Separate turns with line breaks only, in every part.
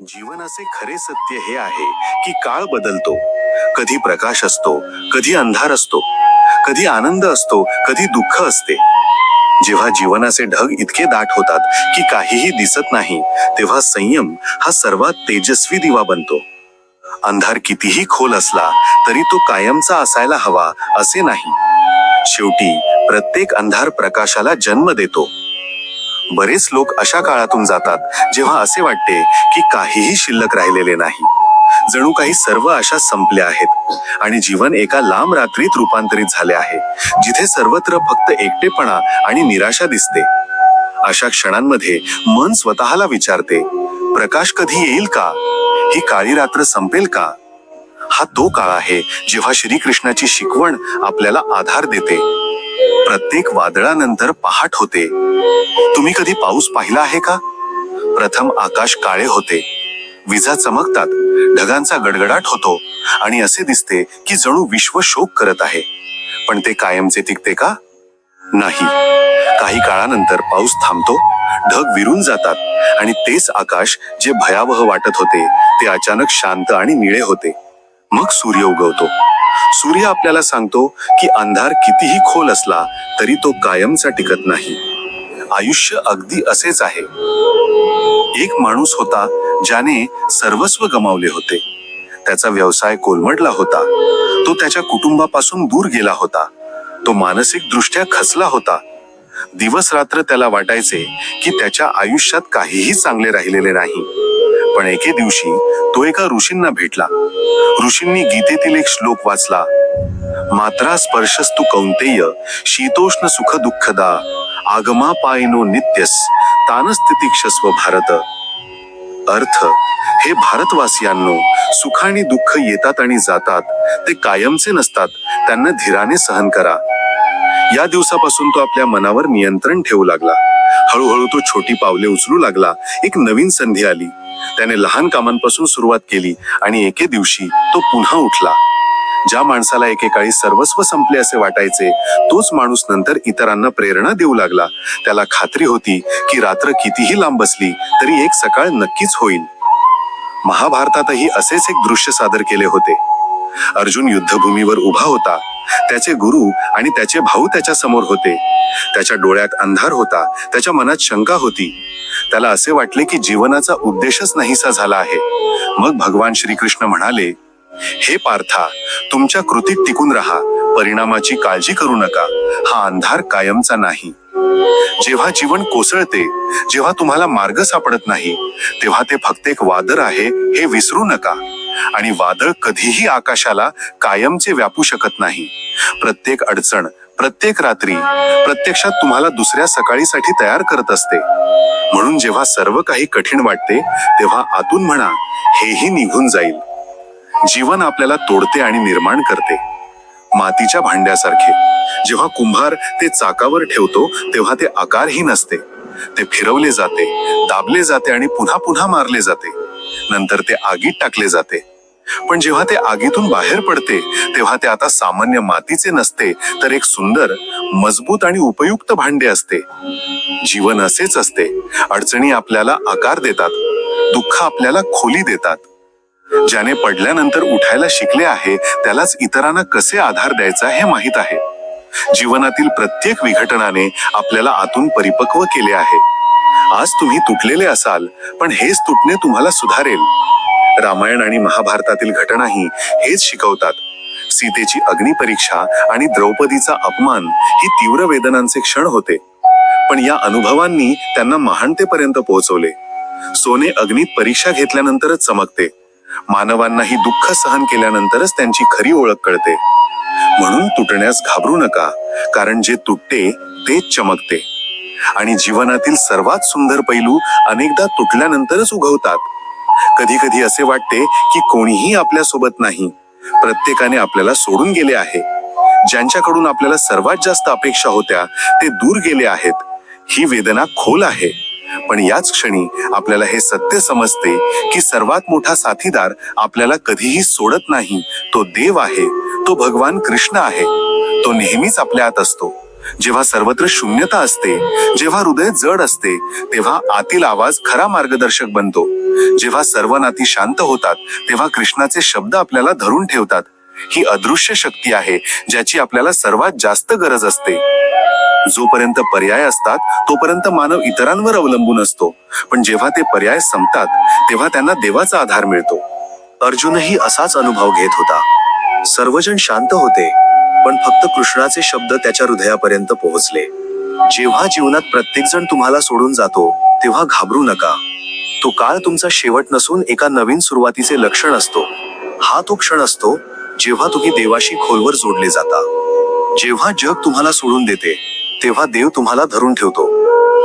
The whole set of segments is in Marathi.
जीवनाचे खरे सत्य हे आहे की काळ बदलतो. कधी प्रकाश असतो कधी अंधार असतो कधी आनंद असतो कधी दुःख असते. जेव्हा जीवनाचे ढग इतके दाट होतात की काहीही दिसत नाही तेव्हा संयम हा सर्वात तेजस्वी दिवा बनतो. अंधार कितीही खोल असला तरी तो कायमचा असायला हवा असे नाही. शेवटी प्रत्येक अंधार प्रकाशाला जन्म देतो. बरेच लोक अशा काळातून जातात जेव्हा असे वाटते की काहीही शिल्लक राहिलेले नाही. जणू काही सर्व आशा संपल्या आहेत आणि जीवन एका लांब रात्रीत रूपांतरित झाले आहे जिथे सर्वत्र फक्त एकटेपणा आणि निराशा दिसते. अशा क्षणांमध्ये मन स्वतःला विचारते प्रकाश कधी येईल का? ही काळी रात्र संपेल का? हा तो काळ आहे जेव्हा श्रीकृष्णाची शिकवण आपल्याला आधार देते. प्रत्येक वादळानंतर पहाट होते. तुम्ही कधी पाऊस पाहिला आहे का? प्रथम आकाश काळे होते. विजा चमकतात. ढगांचा गडगडाट होतो. आणि असे दिसते की जणू विश्व शोक करत आहे. पण ते कायमचे टिकते का? नाही. काही काळानंतर पाऊस थांबतो ढग विरून जातात आणि तेच आकाश जे भयावह वाटत होते ते अचानक शांत आणि निळे होते. मग सूर्य उगवतो. सूर्य आपल्याला सांगतो की अंधार कितीही खोल असला तरी तो कायमचा टिकत नाही. आयुष्य अगदी असेच आहे. एक माणूस होता ज्याने सर्वस्व गमावले होते. त्याचा व्यवसाय कोलमडला होता. तो त्याच्या कुटुंबापासून दूर गेला होता. तो मानसिक दृष्ट्या खचला होता. दिवस रात्र त्याला वाटायचे की त्याच्या आयुष्यात काहीही चांगले राहिलेले नाही. पण एके दिवशी तो एका ऋषींना भेटला. ऋषींनी गीतेतील एक श्लोक वाचला. मात्रा स्पर्शस्तु कौंतेय शीतोष्ण सुख दुःखदा आगमा पायनो नित्यस तानस्थितिक्षस्व भारत. अर्थ हे भारतवासियांनो सुख आणि दुःख येतात आणि जातात ते कायमचे नसतात त्यांना धीराने सहन करा. या दिवसापासून तो आपल्या मनावर नियंत्रण ठेवू लागला. हळूहळू तो छोटी पावले उचलू लागला. एक नवीन संधी आली. त्याने लहान कामांपासून सुरुवात केली आणि एके दिवशी तो पुन्हा उठला. ज्या माणसाला एकेकाळी सर्वस्व संपले असे वाटायचे तोच माणूस नंतर इतरांना प्रेरणा देऊ लागला. त्याला खात्री होती की रात्र कितीही लांब बसली तरी एक सकाळ नक्कीच होईल. महाभारतातही असेच एक दृश्य सादर केले होते. अर्जुन युद्धभूमीवर उभा होता. त्याचे गुरु आणि त्याचे भाऊ त्याच्यासमोर होते. त्याच्या डोळ्यात अंधार होता. त्याच्या मनात शंका होती. त्याला असे वाटले की जीवनाचा उद्देशच नाहीसा झाला आहे. मग भगवान श्रीकृष्ण म्हणाले हे पार्था तुमच्या कृतीत टिकून राहा. परिणामाची काळजी करू नका. हा अंधार कायमचा नाही. जेव्हा जीवन कोसळते जेव्हा तुम्हाला मार्ग सापडत नाही तेव्हा ते फक्त एक वादर आहे हे विसरू नका. आणि वादळ कधीही आकाशाला कायमचे व्यापू शकत नाही. प्रत्येक अडचण प्रत्येक रात्री प्रत्यक्षात तुम्हाला दुसऱ्या सकाळीसाठी तयार करत असते. म्हणून जेव्हा सर्व काही कठीण वाटते तेव्हा आतून म्हणा हेही निघून जाईल. जीवन आपल्याला तोडते आणि निर्माण करते. मातीच्या भांड्यासारखे. जेव्हा कुंभार ते चाकावर ठेवतो तेव्हा ते आकारही नसते ते फिरवले जाते दाबले जाते आणि पुन्हा पुन्हा मारले जाते. नंतर ते आगीत टाकले जाते. पण जेव्हा ते आगीतून बाहेर पडते तेव्हा ते आता सामान्य मातीचे नसते तर एक सुंदर मजबूत आणि उपयुक्त भांडे असते. जीवन असेच असते. अडचणी आपल्याला आकार देतात. दुःख आपल्याला खोली देतात. ज्याने पडल्यानंतर उठायला शिकले आहे त्यालाच इतरांना कसे आधार द्यायचा हे माहीत आहे. जीवनातील प्रत्येक विघटनाने आपल्याला आतून परिपक्व केले आहे. आज तुम्ही तुटलेले असाल पण हेच तुटणे तुम्हाला सुधारेल. रामायण आणि महाभारतातील घटनाही हेच शिकवतात. सीतेची अग्निपरीक्षा आणि द्रौपदीचा अपमान ही तीव्र वेदनांचे क्षण होते. पण या अनुभवांनी त्यांना महानतेपर्यंत पोहोचवले. सोने अग्नीत परीक्षा घेतल्यानंतरच चमकते. मानवांनाही दुःख सहन केल्यानंतरच त्यांची खरी ओळख कळते. म्हणून तुटण्यास घाबरू नका कारण जे तुटते तेच चमकते. आणि जीवनातील सर्वात सुंदर पैलू अनेकदा तुटल्यानंतरच उगवतात. कधी कधी असे वाटते की कोणीही आपल्यासोबत नाही. प्रत्येकाने आपल्याला सोडून गेले आहे. ज्यांच्याकडून आपल्याला सर्वात जास्त अपेक्षा होत्या ते दूर गेले आहेत. ही वेदना खोल आहे. पण याच क्षणी आपल्याला हे सत्य समजते की सर्वात मोठा साथीदार आपल्याला कधीही सोडत नाही. तो देव आहे. तो भगवान कृष्ण आहे. तो नेहमीच आपल्या आत असतो. जेव्हा सर्वत्र शून्यता असते जेव्हा हृदय जड असते तेव्हा आतील आवाज खरा मार्गदर्शक बनतो. जेव्हा सर्व नाती शांत होतात तेव्हा कृष्णाचे शब्द आपल्याला धरून ठेवतात. ही अदृश्य शक्ती आहे ज्याची आपल्याला सर्वात जास्त गरज असते. जोपर्यंत पर्याय असतात तोपर्यंत मानव इतरांवर अवलंबून असतो. पण जेव्हा ते पर्याय संपतात तेव्हा त्यांना देवाचा आधार मिळतो.
अर्जुनही असाच अनुभव घेत होता. सर्वजण शांत होते. पण फक्त कृष्णाचे शब्द त्याच्या हृदयापर्यंत पोहोचले. जेव्हा जीवनात प्रत्येकजण तुम्हाला सोडून जातो तेव्हा घाबरू नका. तो काळ तुमचा शेवट नसून एका नवीन सुरुवातीचे लक्षण असतो. हा तो क्षण असतो जेव्हा तुम्ही देवाशी खोलवर जोडले जाता. जेव्हा जग तुम्हाला सोडून देते तेव्हा देव तुम्हाला धरून ठेवतो.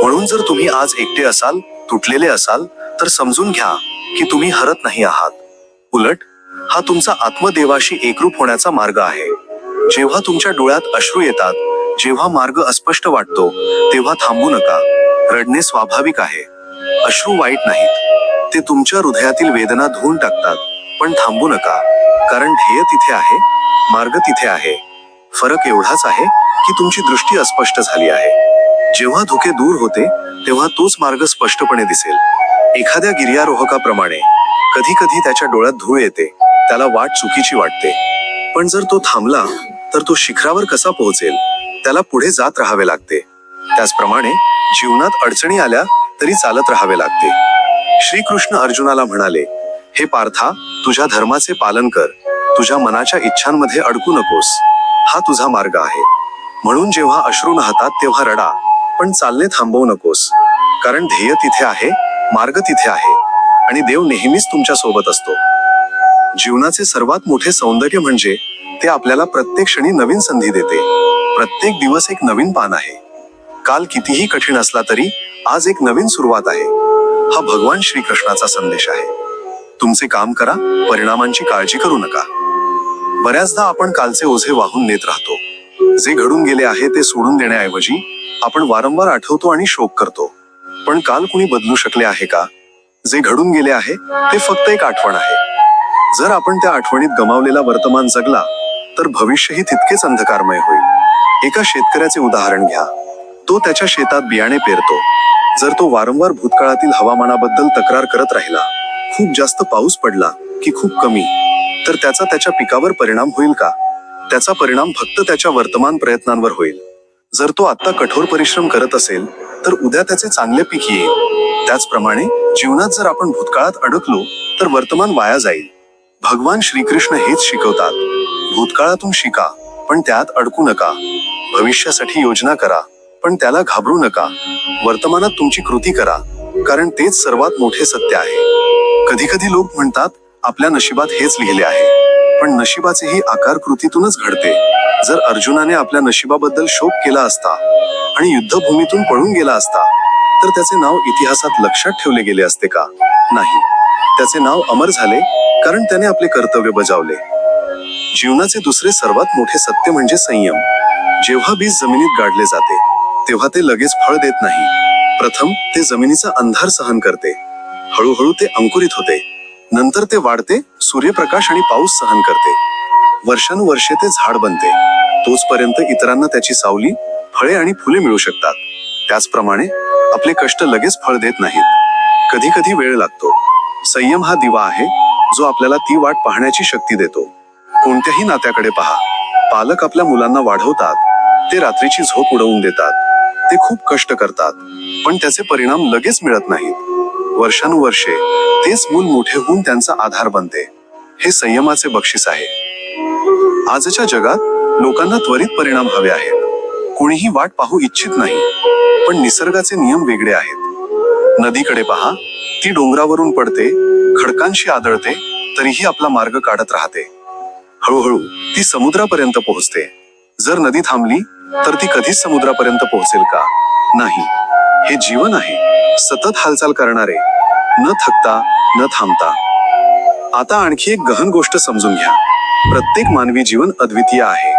म्हणून जर तुम्ही आज एकटे असाल तुटलेले असाल तर समजून घ्या की तुम्ही हरत नाही आहात. उलट हा तुमचा आत्मदेवाशी एकरूप होण्याचा मार्ग आहे. जेव्हा तुमच्या डोळ्यात अश्रू येतात जेव्हा मार्ग अस्पष्ट वाटतो तेव्हा थांबू नका. रडणे स्वाभाविक आहे. अश्रू वाईट नाहीत. ते तुमच्या हृदयातील वेदना धुवून टाकतात. पण थांबू नका. कारण ध्येय तिथे आहे मार्ग तिथे आहे. फरक एवढाच आहे की तुमची दृष्टी अस्पष्ट झाली आहे. जेव्हा धुके दूर होते तेव्हा तोच मार्ग स्पष्टपणे दिसेल. एखाद्या गिर्यारोहकाप्रमाणे कधी कधी त्याच्या डोळ्यात धूळ येते त्याला वाट चुकीची वाटते. पण जर तो थांबला तर तो शिखरावर कसा पोहोचेल त्याला पुढे जात राहावे लागते. त्याचप्रमाणे जीवनात अडचणी आल्या तरी चालत राहावे लागते. श्रीकृष्ण अर्जुनाला म्हणाले हे पार्था तुझ्या धर्माचे पालन कर. तुझ्या मनाच्या इच्छांमध्ये अडकू नकोस. हा तुझा मार्ग आहे. म्हणून जेव्हा अश्रू नाहतात तेव्हा रडा. पण चालणे थांबवू नकोस. कारण ध्येय तिथे आहे मार्ग तिथे आहे. आणि देव नेहमीच तुमच्यासोबत असतो. जीवनाचे सर्वात मोठे सौंदर्य म्हणजे ते आपल्याला प्रत्येक क्षणी नवीन संधी देते. प्रत्येक दिवस एक नवीन पान आहे. काल कितीही कठीण असला तरी आज एक नवीन सुरुवात आहे. हा भगवान श्रीकृष्णाचा संदेश आहे. तुमचे काम करा परिणामांची काळजी करू नका. बऱ्याचदा आपण कालचे ओझे वाहून नेत राहतो. जे घडून गेले आहे ते सोडून देण्याऐवजी आपण वारंवार आठवतो आणि शोक करतो. पण काल कुणी बदलू शकले आहे का? जे घडून गेले आहे ते फक्त एक आठवण आहे. जर आपण त्या आठवणीत गमावलेला वर्तमान जगला तर भविष्यही तितकेच अंधकारमय होईल. एका शेतकऱ्याचे उदाहरण घ्या. तो त्याच्या शेतात बियाणे पेरतो. जर तो वारंवार भूतकाळातील हवामानाबद्दल तक्रार करत राहिला खूप जास्त पाऊस पडला की खूप कमी तर त्याचा त्याच्या पिकावर परिणाम होईल का? त्याचा परिणाम फक्त त्याच्या वर्तमान प्रयत्नांवर होईल. जर तो आत्ता कठोर परिश्रम करत असेल तर उद्या त्याचे चांगले पीक येईल. त्याचप्रमाणे जीवनात जर आपण भूतकाळात अडकलो तर वर्तमान वाया जाईल. भगवान श्रीकृष्ण हेच शिकवतात. भूतकाळातून शिका पण त्यात अडकू नका. भविष्यासाठी योजना करा पण त्याला घाबरू नका. वर्तमानात तुमची कृती करा कारण तेच सर्वात मोठे सत्य आहे. कधी कधी लोक म्हणतात आपल्या नशिबात हेच लिहिले आहे. पण नशिबाचेही आकार कृतीतूनच घडते. जर अर्जुनाने आपल्या नशिबाबद्दल शोक केला असता आणि युद्धभूमीतून पळून गेला असता तर त्याचे नाव इतिहासात लक्षात ठेवले गेले असते का? नाही. त्याचे नाव अमर झाले कारण त्याने आपले कर्तव्य बजावले. जीवनाचे दुसरे सर्वात मोठे सत्य म्हणजे संयम. जेव्हा बीज जमिनीत गाडले जाते तेव्हा ते लगेच फळ देत नाही. प्रथम ते जमिनीचा अंधार सहन करते. हळूहळू ते अंकुरित होते. नंतर ते वाढते सूर्यप्रकाश आणि पाऊस सहन करते. वर्षानुवर्षे ते झाड बनते. तोचपर्यंत इतरांना त्याची सावली फळे आणि फुले मिळू शकतात. त्याचप्रमाणे आपले कष्ट लगेच फळ देत नाहीत. कधी कधी वेळ लागतो. संयम हा दिवा आहे जो आपल्याला ती वाट पाहण्याची शक्ती देतो. कोणत्याही नात्याकडे पहा. पालक आपल्या मुलांना वाढवतात. ते रात्रीची झोप उडवून देतात. ते खूप कष्ट करतात. पण त्याचे परिणाम लगेच मिळत नाहीत. वर्षानुवर्षे तेच मूल मोठे होऊन त्यांचा आधार बनते. हे संयमाचे बक्षीस आहे. आजच्या जगात लोकांना त्वरित परिणाम हवे आहेत. कोणीही वाट पाहू इच्छित नाही. पण निसर्गाचे नियम वेगळे आहेत. नदीकडे पहा. ती डोंगरावरून पडते खडकांशी आदळते तरीही आपला मार्ग काढत राहते. हळूहळू ती समुद्रापर्यंत पोहोचते. जर नदी थांबली तर ती कधीच समुद्रापर्यंत पोहोचेल का? नाही. हे जीवन आहे. सतत हालचाल करणारे. न थकता न थांबता. आता आणखी एक गहन गोष्ट समजून घ्या. प्रत्येक मानवी जीवन अद्वितीय आहे.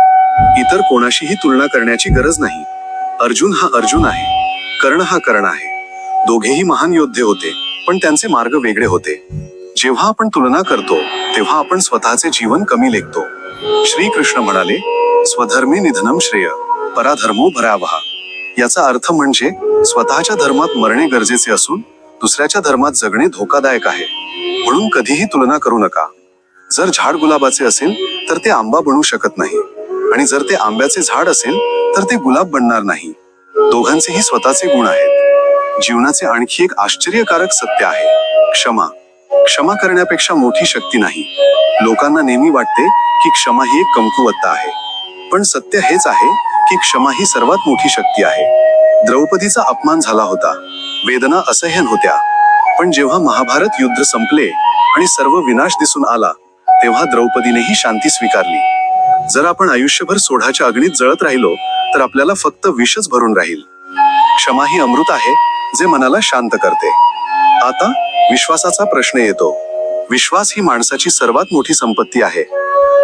इतर कोणाशीही तुलना करण्याची गरज नाही. अर्जुन हा अर्जुन आहे. कर्ण हा कर्ण आहे. दोघेही महान योद्धे होते. पण त्यांचे मार्ग वेगळे होते. जेव्हा आपण तुलना करतो तेव्हा आपण स्वतःचे जीवन कमी लेखतो. श्रीकृष्ण म्हणाले स्वधर्मे निधनम श्रेय
पराधर्मो भरावहा. याचा अर्थ म्हणजे स्वतःच्या धर्मात मरणे गरजेचे असून दुसऱ्याच्या धर्मात जगणे धोकादायक आहे. म्हणून कधीही तुलना करू नका. जर झाड गुलाबाचे असेल तर ते आंबा बनू शकत नाही. आणि जर ते आंब्याचे झाड असेल तर ते गुलाब बनणार नाही. दोघांचेही स्वतःचे गुण आहेत. जीवनाचे आणखी एक आश्चर्यकारक सत्य आहे. क्षमा. क्षमा करण्यापेक्षा मोठी शक्ती नाही. लोकांना नेहमी वाटते की क्षमा ही एक कमकुवत्ता आहे. पण सत्य हेच आहे की क्षमा ही सर्वात मोठी शक्ती आहे. द्रौपदीचा अपमान झाला होता. वेदना असह्यन होत्या. पण जेव्हा महाभारत युद्ध संपले आणि सर्व विनाश दिसून आला तेव्हा द्रौपदीनेही शांती स्वीकारली. जर आपण आयुष्यभर सोढाच्या अग्नीत जळत राहिलो तर आपल्याला फक्त विषच भरून राहील. क्षमा ही अमृत आहे जे मनाला शांत करते. आता विश्वासाचा प्रश्न येतो. विश्वास ही माणसाची सर्वात मोठी संपत्ती आहे.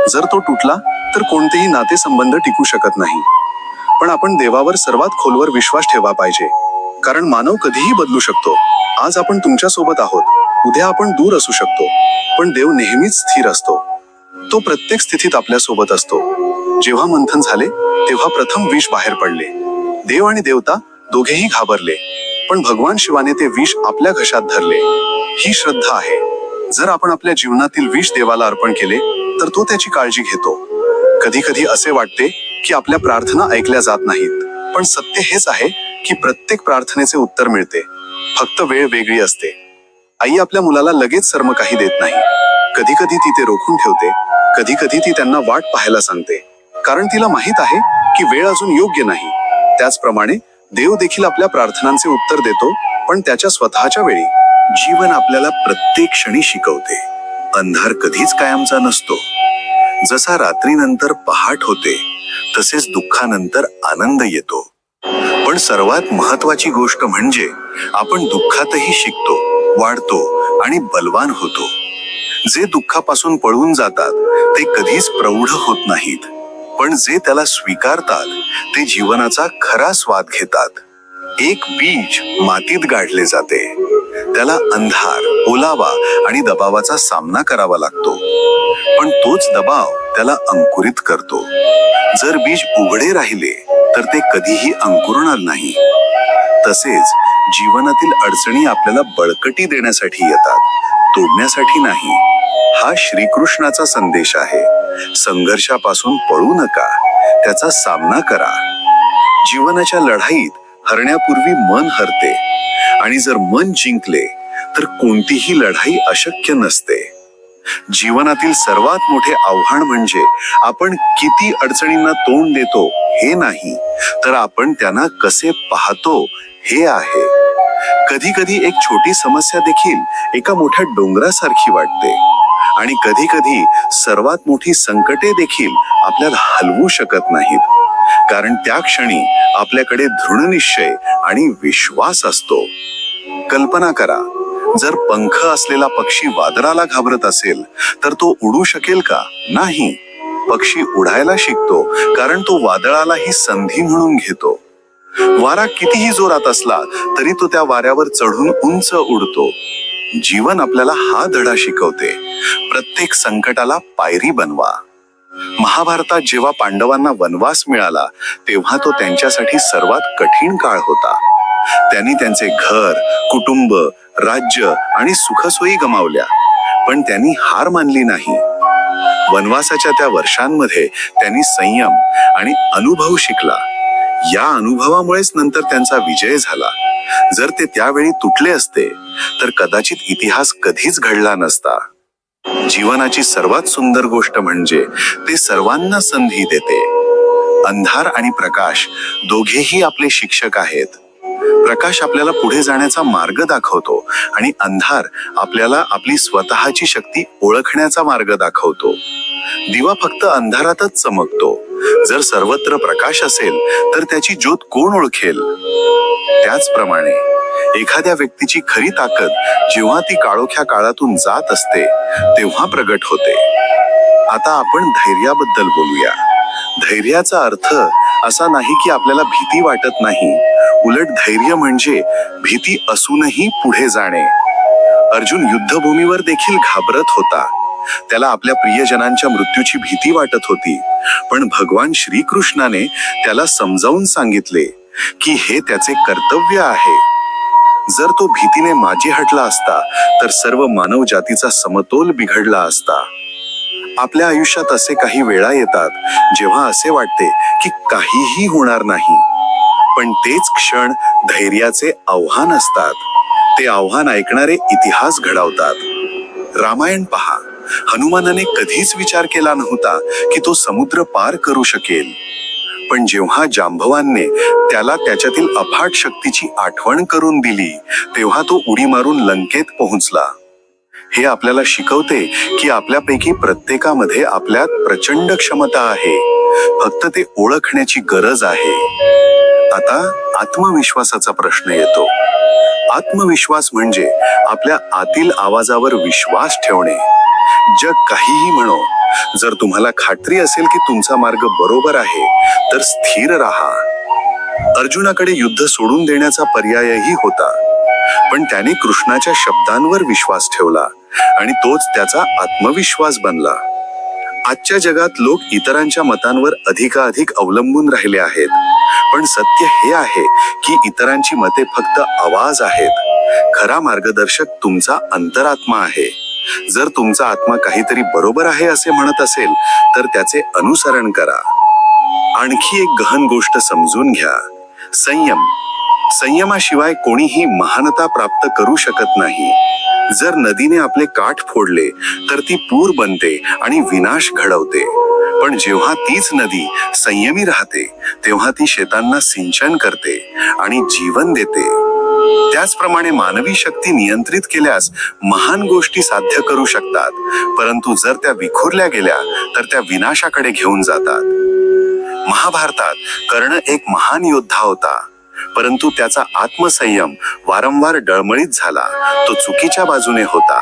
जर तो तुटला तर कोणतेही नातेसंबंध टिकू शकत नाही. पण आपण देवावर सर्वात खोलवर विश्वास ठेवा पाहिजे. कारण मानव कधीही बदलू शकतो. आज आपण तुमच्यासोबत आहोत. उद्या आपण दूर असू शकतो. पण देव नेहमीच स्थिर असतो. तो प्रत्येक स्थितीत आपल्यासोबत असतो. जेव्हा मंथन झाले तेव्हा प्रथम विष बाहेर पडले. देव आणि देवता दोघेही घाबरले. पण भगवान शिवाने ते विष आपल्या घशात धरले. ही श्रद्धा आहे. जर आपण आपल्या जीवनातील विष देवाला अर्पण केले तर तो त्याची काळजी घेतो. कधी कधी असे वाटते की आपल्या प्रार्थना ऐकल्या जात नाहीत. पण सत्य हेच आहे की प्रत्येक प्रार्थनेचे उत्तर मिळते. फक्त वेळ वेगळी असते. आई आपल्या मुलाला लगेच सर्म काही देत नाही. कधी कधी ती ते रोखून ठेवते. कधी कधी ती त्यांना वाट पाहायला सांगते. कारण तिला माहीत आहे की वेळ अजून योग्य नाही. त्याचप्रमाणे देव देखील आपल्या प्रार्थनांचे उत्तर देतो पण त्याच्या स्वतःच्या वेळी जीवन आपल्याला प्रत्येक क्षणी शिकवते. अंधार कधीच कायमचा नसतो. जसा रात्रीनंतर पहाट होते तसेच दुःखानंतर आनंद येतो. पण सर्वात महत्वाची गोष्ट म्हणजे आपण दुःखातही शिकतो वाढतो आणि बलवान होतो. जे दुःखापासून पळून जातात ते कधीच प्रौढ होत नाहीत. पण जे त्याला स्वीकारतात ते जीवनाचा खरा स्वाद घेतात. एक बीज मातीत गाडले जाते. त्याला अंधार ओलावा आणि दबावाचा सामना करावा लागतो. पण तोच दबाव त्याला अंकुरित करतो. जर बीज उघडे राहिले तर ते कधीही अंकुरणार नाही. तसेच जीवनातील अडचणी आपल्याला बळकटी देण्यासाठी येतात. तोडण्यासाठी नाही. हा श्रीकृष्णाचा संदेश आहे. संघर्षापासून पळू नका. त्याचा सामना करा. जीवनाच्या लढाईत हरण्यापूर्वी मन हरते. आणि जर मन जिंकले तर कोणतीही लढाई अशक्य नसते. जीवनातील सर्वात मोठे आव्हान म्हणजे आपण किती अडचणींना तोंड देतो हे नाही तर आपण त्यांना कसे पाहतो हे आहे. कधी कधी एक छोटी समस्या देखील एका मोठ्या डोंगरासारखी वाटते. आणि कधी कधी सर्वात मोठी संकटे देखील आपल्याला हलवू शकत नाहीत. कारण त्या क्षणी आपल्याकडे दृढनिश्चय आणि विश्वास असतो. कल्पना करा जर पंख असलेला पक्षी वादळाला घाबरत असेल तर तो उडू शकेल का? नाही. पक्षी उडायला शिकतो कारण तो वादळालाही संधी म्हणून घेतो. वारा कितीही जोरात असला तरी तो त्या वाऱ्यावर चढून उंच उडतो. जीवन आपल्याला हा धडा शिकवते. प्रत्येक संकटाला पायरी बनवा. महाभारतात जेव्हा पांडवांना वनवास मिळाला तेव्हा तो त्यांच्यासाठी सर्वात कठीण काळ होता. त्यांनी त्यांचे घर कुटुंब राज्य आणि सुखसोयी गमावल्या पण त्यांनी हार मानली नाही. वनवासाच्या त्या वर्षांमध्ये त्यांनी संयम आणि अनुभव शिकला. या अनुभवामुळेच नंतर त्यांचा विजय झाला. जर ते त्यावेळी तुटले असते तर कदाचित इतिहास कधीच घडला नसता. जीवनाची सर्वात सुंदर गोष्ट म्हणजे ते सर्वांना संधी देते. अंधार आणि प्रकाश दोघेही आपले शिक्षक आहेत. प्रकाश आपल्याला पुढे जाण्याचा मार्ग दाखवतो आणि अंधार आपल्याला आपली स्वतःची शक्ती ओळखण्याचा मार्ग दाखवतो. दिवा फक्त अंधारातच चमकतो. जर सर्वत्र प्रकाश असेल तर त्याची ज्योत कोण ओळखेल? त्याचप्रमाणे एखाद्या व्यक्तीची खरी ताकद जेव्हा ती काळोख्या काळातून जात असते तेव्हा प्रगट होते. आता आपण धैर्याबद्दल बोलूया. धैर्याचा अर्थ असा नाही की आपल्याला भीती वाटत नाही. उलट धैर्य म्हणजे भीती असूनही पुढे जाणे. अर्जुन युद्धभूमीवर देखील घाबरत होता. त्याला आपल्या प्रियजनांच्या मृत्यूची भीती वाटत होती. पण भगवान श्रीकृष्णाने त्याला समजावून सांगितले की हे त्याचे कर्तव्य आहे. जर तो भीतीने माजी हटला असता तर सर्व मानव जातीचा समतोल बिघडला असता. आपल्या आयुष्यात असे काही वेळा येतात जेव्हा असे वाटते की काहीही होणार नाही. पण तेच क्षण धैर्याचे आव्हान असतात. ते आव्हान ऐकणारे इतिहास घडवतात. रामायण पहा. हनुमानाने कधीच विचार केला नव्हता की तो समुद्र पार करू शकेल. पण जेव्हा जांभवांनी त्याला त्याच्यातील अफाट शक्तीची आठवण करून दिली तेव्हा तो उडी मारून लंकेत पोहोचला. हे आपल्याला शिकवते की आपल्यापैकी प्रत्येकामध्ये आपल्यात प्रचंड क्षमता आहे. फक्त ते ओळखण्याची गरज आहे. आता आत्मविश्वासाचा प्रश्न येतो. आत्मविश्वास म्हणजे आपल्या आतील आवाजावर विश्वास ठेवणे. जग काहीही म्हणो जर तुम्हाला खात्री असेल की तुमचा मार्ग बरोबर आहे तर स्थिर राहा. अर्जुनाकडे युद्ध सोडून देण्याचा पर्यायही होता पण त्याने कृष्णाच्या शब्दांवर विश्वास ठेवला आणि तोच त्याचा आत्मविश्वास बनला. आजच्या जगात लोक इतरांच्या मतांवर अधिकाधिक अवलंबून राहिले आहेत पण सत्य हे आहे की इतरांची मते फक्त आवाज आहेत. खरा मार्गदर्शक तुमचा अंतरात्मा आहे. जर तुमचा आत्मा काहीतरी बरोबर आहे असे म्हणत असेल तर त्याचे अनुसरण करा. आणखी एक गहन गोष्ट समजून घ्या. संयम. संयमाशिवाय कोणीही महानता प्राप्त करू शकत नाही. जर नदीने आपले काठ फोडले तर ती पूर बनते आणि विनाश घडवते. पण जेव्हा तीच नदी संयमी राहते तेव्हा ती शेतांना सिंचन करते आणि जीवन देते. त्याचप्रमाणे मानवी शक्ती नियंत्रित केल्यास महान गोष्टी साध्य करू शकतात. परंतु जर त्या विखुरल्या गेल्या तर त्या विनाशाकडे घेऊन जातात. महाभारतात कर्ण एक महान योद्धा होता. परंतु त्याचा आत्मसंयम वारंवार डळमळीत झाला. तो चुकीच्या बाजूने होता.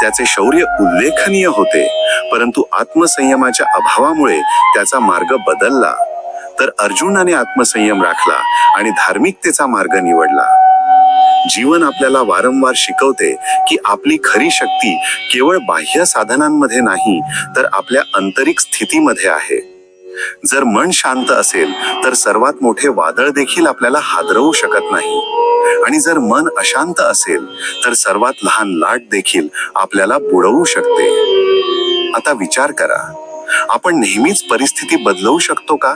त्याचे शौर्य उल्लेखनीय होते. परंतु आत्मसंयमाच्या अभावामुळे त्याचा मार्ग बदलला. तर अर्जुनाने आत्मसंयम राखला आणि धार्मिकतेचा मार्ग निवडला. जीवन आपल्याला वारंवार शिकवते की आपली खरी शक्ती केवळ बाह्य साधनांमध्ये नाही तर आपल्या आंतरिक स्थितीमध्ये आहे. जर मन शांत असेल तर सर्वात मोठे वादळ देखील आपल्याला हादरवू शकत नाही. आणि जर मन अशांत असेल तर सर्वात लहान लाट देखील आपल्याला बुडवू शकते. आता विचार करा आपण नेहमीच परिस्थिती बदलवू शकतो का?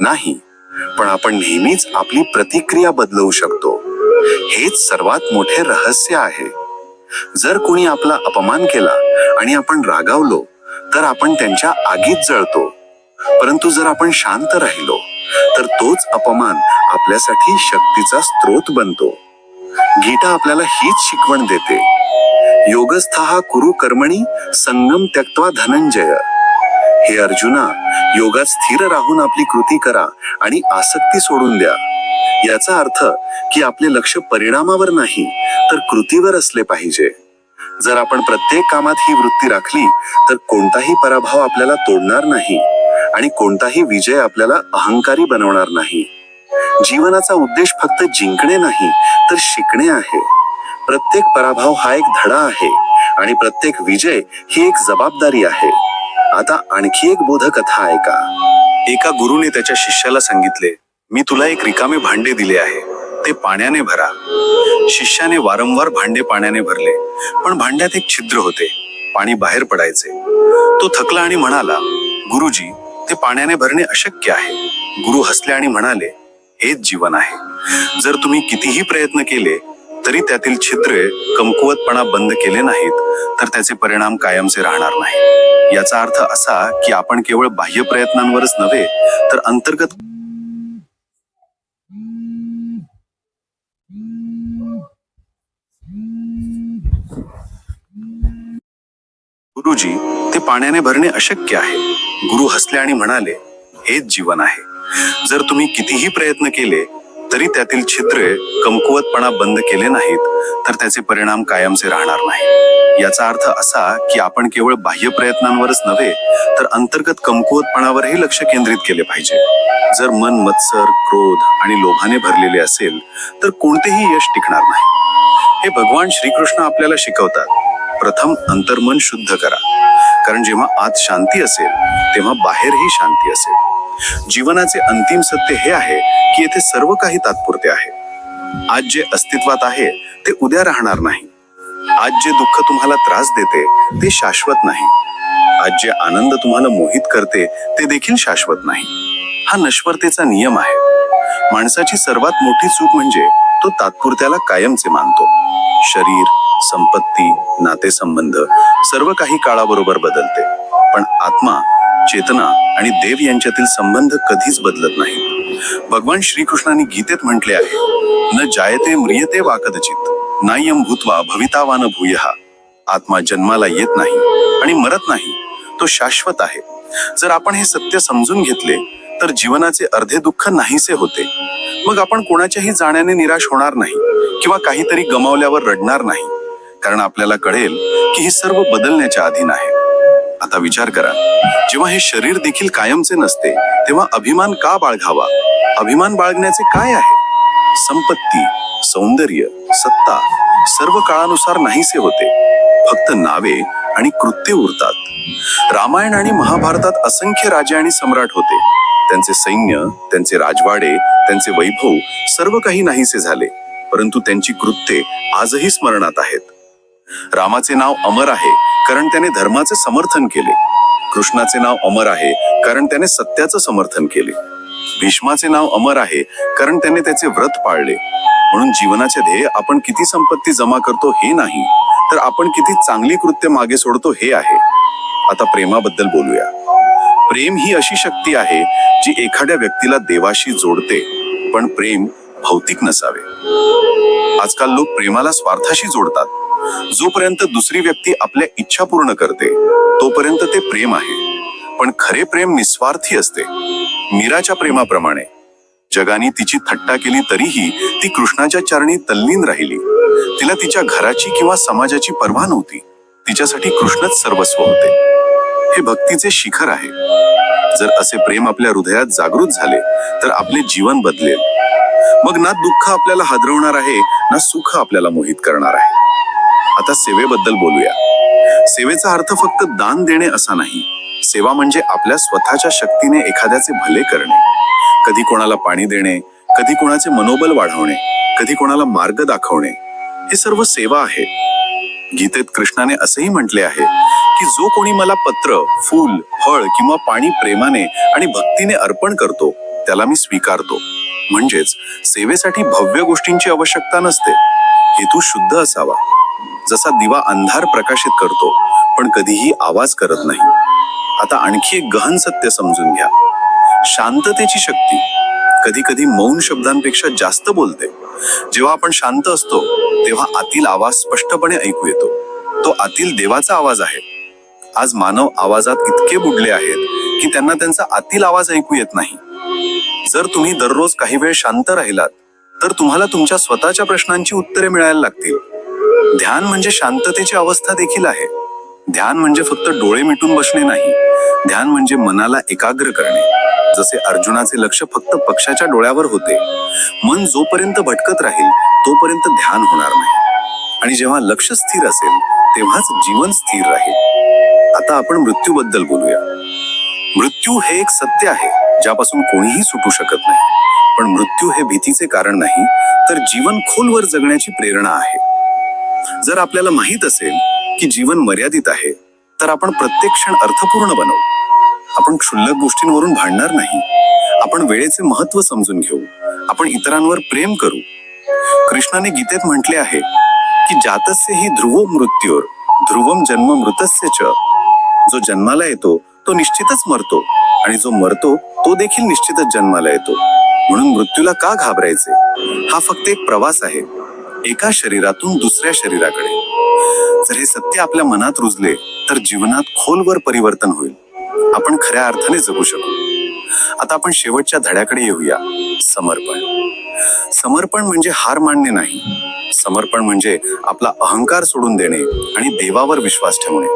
नाही पण आपण नेहमीच आपली प्रतिक्रिया बदलवू शकतो. हेच सर्वात मोठे रहस्य आहे. जर कोणी आपला अपमान केला आणि आपण रागावलो तर आपण त्यांच्या आगीत जळतो. परंतु जर आपण शांत राहिलो तर तोच अपमान आपल्यासाठी शक्तीचा स्रोत बनतो. गीता आपल्याला हीच शिकवण देते. योगस्था कुरु कर्मणी संगम त्यक्त्वा धनंजय. हे अर्जुना योगात स्थिर राहून आपली कृती करा आणि आसक्ती सोडून द्या. याचा अर्थ की आपले लक्ष परिणामावर नाही तर कृतीवर असले पाहिजे. जर आपण प्रत्येक कामात ही वृत्ती राखली तर कोणताही पराभव आपल्याला तोडणार नाही आणि कोणताही विजय आपल्याला अहंकारी बनवणार नाही. जीवनाचा उद्देश फक्त जिंकणे नाही तर शिकणे आहे. प्रत्येक पराभव हा एक धडा आहे आणि प्रत्येक विजय ही एक जबाबदारी आहे. आता आणखी एक बोधकथा ऐका. एका गुरुने त्याच्या शिष्याला सांगितले मी तुला एक रिकामे भांडे दिले आहे. ते पाण्याने भरा. शिष्याने वारंवार भांडे पाण्याने भरले. पण भांड्यात एक छिद्र होते. पाणी बाहेर पडायचे. तो थकला आणि म्हणाला गुरुजी ते पाण्याने भरणे अशक्य आहे. गुरु हसले आणि म्हणाले हेच जीवन आहे. जर तुम्ही कितीही प्रयत्न केले तरी त्यातील छिद्रे कमकुवतपणा बंद केले नाहीत तर त्याचे परिणाम कायमचे राहणार नाही. याचा अर्थ असा की आपण केवळ बाह्य प्रयत्नांवरच नव्हे तर अंतर्गत गुरुजी ते पाण्याने भरणे अशक्य आहे. गुरु हसले आणि म्हणाले हेच जीवन आहे. जर तुम्ही कितीही प्रयत्न केले तरी त्यातील छिद्रे कमकुवतपणा बंद केले नाहीत तर त्याचे परिणाम कायमचे राहणार नाही. याचा अर्थ असा की आपण केवळ बाह्य प्रयत्नांवरच नव्हे तर अंतर्गत कमकुवतपणावरही लक्ष केंद्रित केले पाहिजे. जर मन मत्सर क्रोध आणि लोभाने भरलेले असेल तर कोणतेही यश टिकणार नाही. हे भगवान श्रीकृष्ण आपल्याला शिकवतात. प्रथम अंतर्मन शुद्ध करा. कारण जेव्हा आत शांती असेल तेव्हा बाहेरही शांती असेल. जीवनाचे अंतिम सत्य हे आहे की येथे सर्व काही तात्पुरते आहे. आज जे अस्तित्वात आहे ते उद्या राहणार नाही. आज जे दुःख तुम्हाला त्रास देते ते शाश्वत नाही. आज जे आनंद तुम्हाला मोहित करते ते देखील शाश्वत नाही. हा नश्वरतेचा नियम आहे. माणसाची सर्वात मोठी चूक म्हणजे तो तात्पुरत्याला कायमचे मानतो. शरीर संपत्ती नातेसंबंध सर्व काही काळाबरोबर बदलते. पण आत्मा चेतना आणि देव यांच्यातील संबंध कधीच बदलत नाही. भगवान श्रीकृष्णाने गीतेत म्हटले आहे न जायते म्रियते वा कदचित नायम भूत्वा भवितावान भूय. आत्मा जन्माला येत नाही आणि मरत नाही तो शाश्वत आहे. जर आपण हे सत्य समजून घेतले तर जीवनाचे अर्धे दुःख नाहीसे होते. मग आपण कोणाच्याही जाण्याने निराश होणार नाही किंवा काहीतरी गमावल्यावर रडणार नाही. कारण आपल्याला कळेल की हे सर्व बदलण्याच्या अधीन आहे. आता विचार करा जेव्हा हे शरीर देखील कायमचे नसते तेव्हा अभिमान का बाळगावा? अभिमान बाळगण्याचे काय आहे? संपत्ती सौंदर्य सत्ता सर्व काळानुसार नाहीसे होते. फक्त नावे आणि कृत्य उरतात. रामायण आणि महाभारतात असंख्य राजे आणि सम्राट होते. त्यांचे सैन्य त्यांचे राजवाडे त्यांचे वैभव सर्व काही नाहीसे झाले. परंतु त्यांची कृत्ये आजही स्मरणात आहेत. रामाचे नाव अमर आहे कारण त्याने धर्माचे समर्थन केले. कृष्णाचे नाव अमर आहे कारण त्याने सत्याचं समर्थन केले. भीष्माचे नाव अमर आहे कारण त्याने त्याचे व्रत पाळले. म्हणून जीवनाचे ध्येय आपण किती संपत्ती जमा करतो हे नाही तर आपण किती चांगली कृत्य मागे सोडतो हे आहे. आता प्रेमाबद्दल बोलूया. प्रेम ही अशी शक्ती आहे जी एखाद्या व्यक्तीला देवाशी जोडते पण प्रेम भौतिक नसावे. आजकाल लोक प्रेमाला स्वार्थाशी जोडतात. जोपर्यंत दुसरी व्यक्ती आपल्या इच्छा पूर्ण करते तोपर्यंत ते प्रेम आहे. पण खरे प्रेम निस्वार्थी असते. मीराच्या प्रेमाप्रमाणे. जगाने तिची थट्टा केली तरीही ती कृष्णाच्या चरणी तल्लीन राहिली. तिला तिच्या घराची किंवा समाजाची पर्वा नव्हती. तिच्यासाठी कृष्णच सर्वस्व होते. हे भक्तीचे शिखर आहे. जर असे प्रेम आपल्या हृदयात जागृत झाले तर आपले जीवन बदलेल. मग ना दुःख आपल्याला हादरवणार आहे ना सुख आपल्याला मोहित करणार आहे. आता सेवेबद्दल बोलूया. सेवेचा अर्थ फक्त दान देणे असा नाही. सेवा म्हणजे आपल्या स्वतःच्या शक्तीने एखाद्याचे भले करणे. कधी कोणाला पाणी देणे कधी कोणाचे मनोबल वाढवणे कधी कोणाला मार्ग दाखवणे हे सर्व सेवा आहे. गीतेत कृष्णाने असेही म्हटले आहे की जो कोणी मला पत्र फूल फळ किंवा पाणी प्रेमाने आणि भक्तीने अर्पण करतो त्याला मी स्वीकारतो. म्हणजेच सेवेसाठी भव्य गोष्टींची आवश्यकता नसते. हेतू शुद्ध असावा. जसा दिवा अंधार प्रकाशित करतो पण कधीही आवाज करत नाही. आता आणखी एक गहन सत्य समजून घ्या. शांततेची शक्ती. कधी कधी मौन शब्दांपेक्षा जास्त बोलते. जेव्हा आपण शांत असतो तेव्हा आतील आवाज स्पष्टपणे ऐकू येतो. तो आतील देवाचा आवाज आहे. आज मानव आवाजात इतके बुडले आहेत की त्यांना त्यांचा आतील आवाज ऐकू येत नाही. जर तुम्ही दररोज काही वेळ शांत राहिलात तर तुम्हाला तुमच्या स्वतःच्या प्रश्नांची उत्तरे मिळायला लागतील. ध्यान म्हणजे शांततेची अवस्था देखील आहे. ध्यान म्हणजे फक्त डोळे मिटून बसणे नाही. ध्यान म्हणजे मनाला एकाग्र करणे. जसे अर्जुनाचे लक्ष फक्त पक्षाच्या डोळ्यावर होते मन जोपर्यंत भटकत राहील तोपर्यंत ध्यान होणार नाही. आणि जेव्हा लक्ष स्थिर असेल तेव्हाच जीवन स्थिर राहील. आता आपण मृत्यूबद्दल बोलूया. मृत्यू हे एक सत्य आहे ज्यापासून कोणीही सुटू शकत नाही. पण मृत्यू हे भीतीचे कारण नाही तर जीवन खोलवर जगण्याची प्रेरणा आहे. जर आपल्याला माहीत असेल की जीवन मर्यादित आहे तर आपण प्रत्येक क्षण अर्थपूर्ण बनवू. आपण क्षुल्लक गोष्टींवरून भांडणार नाही. आपण वेळेचे महत्त्व समजून घेऊ. आपण इतरांवर प्रेम करू. कृष्णाने गीतेत म्हटले आहे की जातस्य ही ध्रुवो मृत्यूर ध्रुवम जन्म मृतस्य च. जो जन्माला येतो तो निश्चितच मरतो. आणि जो मरतो तो देखील निश्चितच जन्माला येतो. म्हणून मृत्यूला का घाबरायचे? हा फक्त एक प्रवास आहे. एका शरीरातून दुसऱ्या शरीराकडे. जर हे सत्य आपल्या मनात रुजले तर जीवनात खोलवर परिवर्तन होईल. आपण खऱ्या अर्थाने जगू शकू. आता आपण शेवटच्या धड्याकडे येऊया. समर्पण. समर्पण म्हणजे हार मानणे नाही. समर्पण म्हणजे आपला अहंकार सोडून देणे आणि देवावर विश्वास ठेवणे.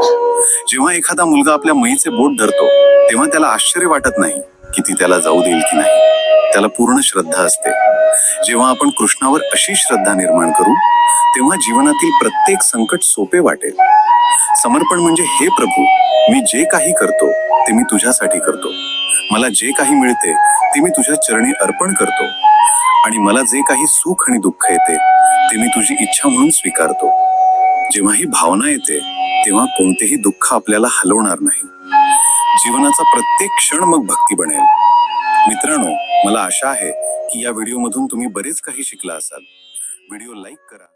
जेव्हा एखादा मुलगा आपल्या मईचे बोट धरतो तेव्हा त्याला आश्चर्य वाटत नाही की ती त्याला जाऊ देईल की नाही. त्याला पूर्ण श्रद्धा असते. जेव्हा आपण कृष्णावर अशी श्रद्धा निर्माण करू तेव्हा जीवनातील प्रत्येक संकट सोपे वाटेल. समर्पण म्हणजे हे प्रभू मी जे काही करतो ते मी तुझ्यासाठी करतो. मला जे काही मिळते ते मी तुझ्या चरणी अर्पण करतो. आणि मला जे काही सुख आणि दुःख येते ते मी तुझी इच्छा म्हणून स्वीकारतो. जेव्हा ही भावना येते तेव्हा कोणतेही दुःख आपल्याला हलवणार नाही. जीवनाचा प्रत्येक क्षण मग भक्ती बनेल. मित्रांनो मला आशा आहे की या व्हिडिओमधून तुम्ही बरेच काही शिकला असाल. व्हिडिओ लाईक करा.